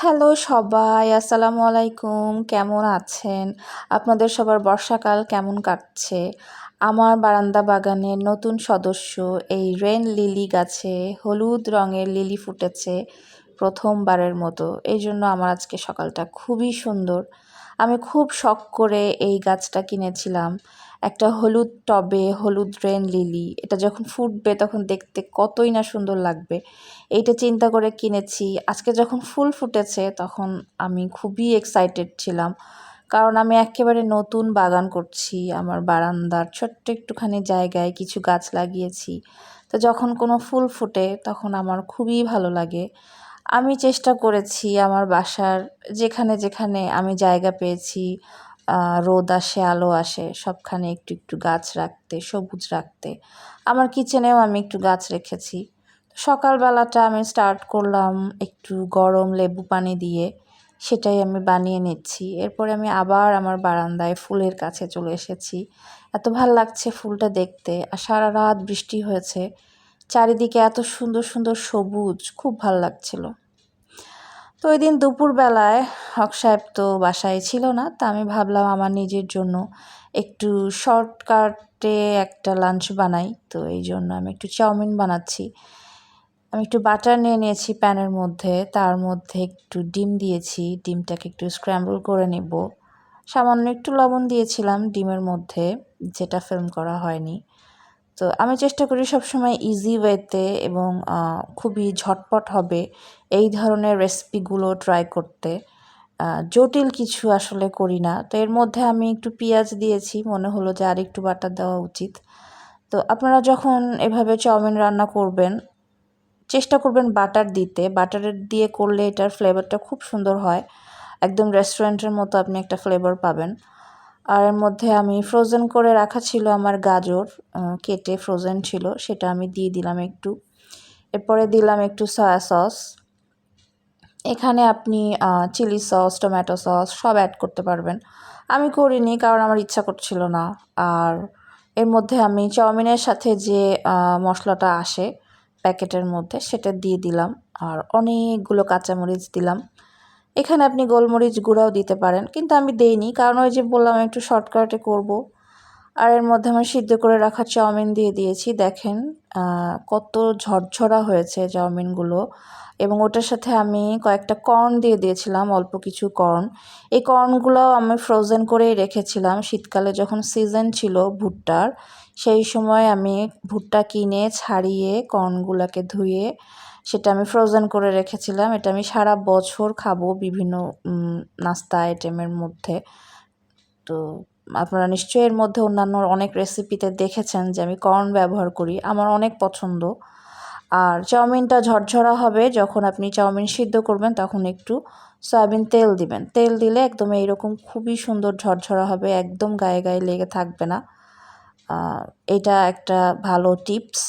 Hello সবাই, আসসালামু আলাইকুম। কেমন আছেন? আপনাদের সবার বর্ষাকাল কেমন কাটছে? আমার বারান্দা বাগানের নতুন সদস্য এই রেন লিলি গাছে হলুদ রঙের লিলি ফুটেছে প্রথমবারের মতো। এই জন্য আমার আজকে সকালটা খুবই সুন্দর। আমি খুব শখ করে এই গাছটা কিনেছিলাম। একটা হলুদ টবে হলুদ রেন লিলি এটা যখন ফুটবে তখন দেখতে কতই না সুন্দর লাগবে। এইটা চিন্তা করে কিনেছি। আজকে যখন ফুল ফুটেছে তখন আমি খুবই এক্সাইটেড ছিলাম। কারণ আমি একেবারে নতুন বাগান করছি, আমার বারান্দার ছোট্ট একটুখানি জায়গায় কিছু গাছ লাগিয়েছি। তো যখন কোনো ফুল ফুটে তখন আমার খুবই ভালো লাগে। আমি চেষ্টা করেছি আমার বাসার যেখানে যেখানে আমি জায়গা পেয়েছি রোদ আসে, আলো আসে, সবখানে একটু একটু গাছ রাখতে, সবুজ রাখতে। আমার কিচেনেও আমি একটু গাছ রেখেছি। সকালবেলাটা আমি স্টার্ট করলাম একটু গরম লেবু পানি দিয়ে, সেটাই আমি বানিয়ে নিচ্ছি। এরপরে আমি আবার আমার বারান্দায় ফুলের কাছে চলে এসেছি। এত ভালো লাগছে ফুলটা দেখতে। আর সারা রাত বৃষ্টি হয়েছে। চারিদিকে এত সুন্দর সুন্দর সবুজ, খুব ভালো লাগছিল। তো ওই দিন দুপুরবেলায় হক সাহেব তো বাসায় ছিল না, তা আমি ভাবলাম আমার নিজের জন্য একটু শর্টকাটে একটা লাঞ্চ বানাই, তো এই জন্য আমি একটু চাউমিন বানাচ্ছি। আমি একটু বাটার নিয়ে নিয়েছি প্যানের মধ্যে, তার মধ্যে একটু ডিম দিয়েছি, ডিমটাকে একটু স্ক্র্যাম্বল করে নেব। সামান্য একটু লবণ দিয়েছিলাম ডিমের মধ্যে, যেটা ফিল্ম করা হয়নি। তো আমি চেষ্টা করি সবসময় ইজি ওয়েতে এবং খুবই ঝটপট হবে এই ধরনের রেসিপিগুলো ট্রাই করতে। জটিল কিছু আসলে করি না। তো এর মধ্যে আমি একটু পেঁয়াজ দিয়েছি, মনে হলো যে আর একটু বাটার দেওয়া উচিত। তো আপনারা যখন এভাবে চাউমিন রান্না করবেন, চেষ্টা করবেন বাটার দিতে। বাটারের দিয়ে করলে এটার ফ্লেভারটা খুব সুন্দর হয়। একদম রেস্টুরেন্টের মতো আপনি একটা ফ্লেভার পাবেন। আর এর মধ্যে আমি ফ্রোজেন করে রাখা ছিল আমার গাজর কেটে ফ্রোজেন ছিল, সেটা আমি দিয়ে দিলাম একটু। এরপরে দিলাম একটু সয়া সস এখানে আপনি চিলি সস টমেটো সস সব অ্যাড করতে পারবেন। আমি করিনি কারণ আমার ইচ্ছা করছিল না। আর এর মধ্যে আমি চাউমিনের সাথে যে মশলাটা আসে প্যাকেটের মধ্যে সেটা দিয়ে দিলাম। আর অনেকগুলো কাঁচামরিচ দিলাম। এখানে আপনি গোলমরিচ গুঁড়াও দিতে পারেন, কিন্তু আমি দেইনি, কারণ ওই যে বললাম একটু শর্টকাটে করব। আর এর মধ্যে আমি সিদ্ধ করে রাখা চাউমিন দিয়ে দিয়েছি, দেখেন কত ঝরঝরা হয়েছে চাউমিনগুলো। এবং ওটার সাথে আমি কয়েকটা কর্ন দিয়ে দিয়েছিলাম, অল্প কিছু কর্ন এই কর্নগুলো আমি ফ্রোজেন করেই রেখেছিলাম, শীতকালে যখন সিজন ছিল ভুট্টার সেই সময় আমি ভুট্টা কিনে ছাড়িয়ে কর্নগুলোকে ধুয়ে সেটা আমি ফ্রোজেন করে রেখেছিলাম। এটা আমি সারা বছর খাব বিভিন্ন নাস্তা আইটেমের মধ্যে। তো আপনারা নিশ্চয়ই এর মধ্যে অন্যান্য অনেক রেসিপিতে দেখেছেন যে আমি কর্ন ব্যবহার করি। আমার অনেক পছন্দ। আর চাউমিনটা ঝরঝরা হবে। যখন আপনি চাউমিন সিদ্ধ করবেন, তখন একটু সয়াবিন তেল দিবেন। তেল দিলে একদম এইরকম খুবই সুন্দর ঝরঝরা হবে। একদম গায়ে গায়ে লেগে থাকবে না। এটা একটা ভালো টিপস।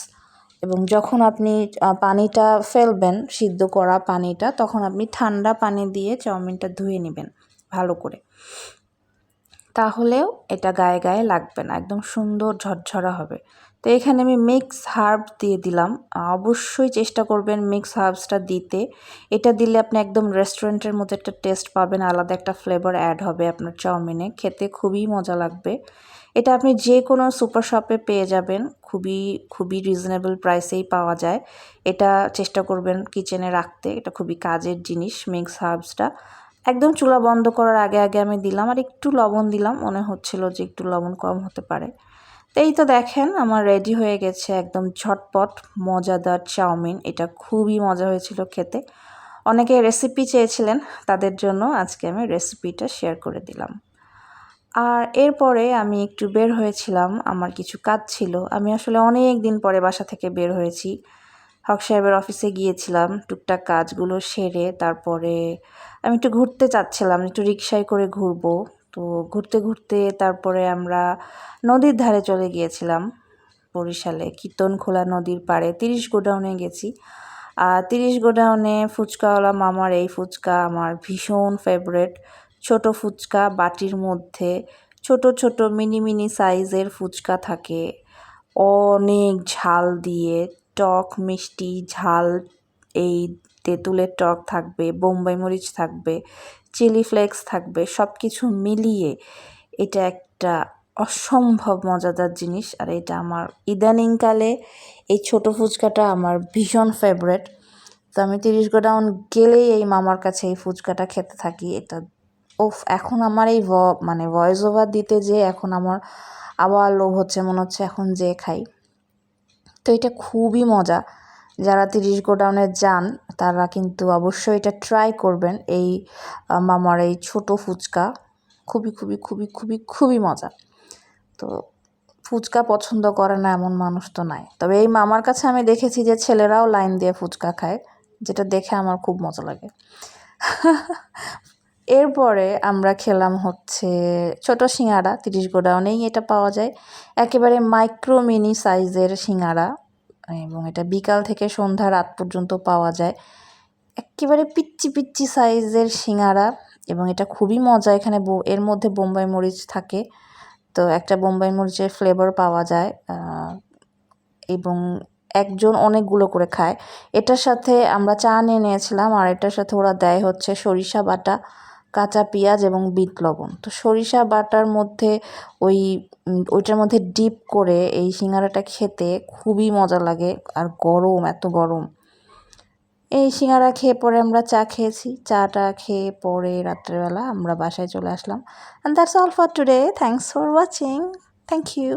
এবং যখন আপনি পানিটা ফেলবেন, সিদ্ধ করা পানিটা, তখন আপনি ঠান্ডা পানি দিয়ে চাউমিনটা ধুয়ে নেবেন ভালো করে। তাহলেও এটা গায়ে গায়ে লাগবে না, একদম সুন্দর ঝরঝরা হবে। তো এখানে আমি মিক্স হার্ব দিয়ে দিলাম। অবশ্যই চেষ্টা করবেন মিক্স হার্বসটা দিতে। এটা দিলে আপনি একদম রেস্টুরেন্টের মতো একটা টেস্ট পাবেন, আলাদা একটা ফ্লেভার অ্যাড হবে আপনার চাউমিনে। খেতে খুবই মজা লাগবে। এটা আপনি যে কোনো সুপার শপে পেয়ে যাবেন। খুবই খুবই রিজনেবল প্রাইসেই পাওয়া যায়। এটা চেষ্টা করবেন কিচেনে রাখতে। এটা খুবই কাজের জিনিস মিক্স হার্বসটা একদম চুলা বন্ধ করার আগে আগে আমি দিলাম। আর একটু লবণ দিলাম। মনে হচ্ছিল যে একটু লবণ কম হতে পারে। এই তো দেখেন, আমার রেডি হয়ে গেছে একদম ঝটপট মজাদার চাউমিন। এটা খুবই মজা হয়েছিল খেতে। অনেকে রেসিপি চেয়েছিলেন, তাদের জন্য আজকে আমি রেসিপিটা শেয়ার করে দিলাম। আর এরপরে আমি একটু বের হয়েছিলাম, আমার কিছু কাজ ছিল। আমি আসলে অনেক দিন পরে বাসা থেকে বের হয়েছি। হক সাহেবের অফিসে গিয়েছিলাম, টুকটাক কাজগুলো সেরে তারপরে আমি একটু ঘুরতে চাচ্ছিলাম, একটু রিক্সায় করে ঘুরবো। তো ঘুরতে ঘুরতে তারপরে আমরা নদীর ধারে চলে গিয়েছিলাম, বরিশালে। কীর্তনখোলা নদীর পাড়ে, তিরিশ গোডাউনে গেছি। আর তিরিশ গোডাউনে ফুচকাওয়ালা মামার এই ফুচকা আমার ভীষণ ফেভারেট ছোট ফুচকা বাটির মধ্যে ছোট ছোট মিনি মিনি সাইজের ফুচকা থাকে। অনেক ঝাল দিয়ে টক, মিষ্টি, ঝাল, এই তেঁতুলের টক থাকবে, বোম্বাই মরিচ থাকবে, চিলি ফ্লেক্স থাকবে সব কিছু মিলিয়ে এটা একটা অসম্ভব মজাদার জিনিস। আর এটা আমার ইদানিংকালে এই ছোট ফুচকাটা আমার ভীষণ ফেভারেট তো আমি তিরিশ গোডাউন গেলেই এই মামার কাছে এই ফুচকাটা খেতে থাকি। এটা ওফ, এখন আমার এই ভ মানে ভয়েস ওভার দিতে যে এখন আমার আবার লোভ হচ্ছে, মনে হচ্ছে এখন যে খাই। তো এটা খুবই মজা। যারা তিরিশ গোডাউনে যান, তারা কিন্তু অবশ্যই এটা ট্রাই করবেন। এই মামার এই ছোট ফুচকা খুবই খুবই খুবই খুবই খুবই মজা। তো ফুচকা পছন্দ করে না এমন মানুষ তো নাই। তবে এই মামার কাছে আমি দেখেছি যে ছেলেরাও লাইন দিয়ে ফুচকা খায়, যেটা দেখে আমার খুব মজা লাগে। এরপরে আমরা খেলাম হচ্ছে ছোট সিঙ্গাড়া, তিরিশ গোডাউনেই এটা পাওয়া যায়। একেবারে মাইক্রো মিনি সাইজের সিঙ্গাড়া এবং এটা বিকাল থেকে সন্ধ্যা রাত পর্যন্ত পাওয়া যায়। একেবারে পিচ্চি পিচ্চি সাইজের সিঙ্গারা এবং এটা খুবই মজা এখানে এর মধ্যে বোম্বাই মরিচ থাকে। তো একটা বোম্বাই মরিচের ফ্লেভার পাওয়া যায় এবং একজন অনেকগুলো করে খায়। এটার সাথে আমরা চা নিয়ে নিয়েছিলাম আর এটার সাথে ওরা দেয় হচ্ছে সরিষা বাটা। কাঁচা পেঁয়াজ এবং বিট লবণ। তো সরিষা বাটার মধ্যে ওই, ওইটার মধ্যে ডিপ করে এই সিঙ্গারাটা খেতে খুবই মজা লাগে আর গরম, এত গরম। এই সিঙ্গারা খেয়ে পরে আমরা চা খেয়েছি। চাটা খেয়ে পরে রাত্রেবেলা আমরা বাসায় চলে আসলাম। And that's all for today thanks for watching thank you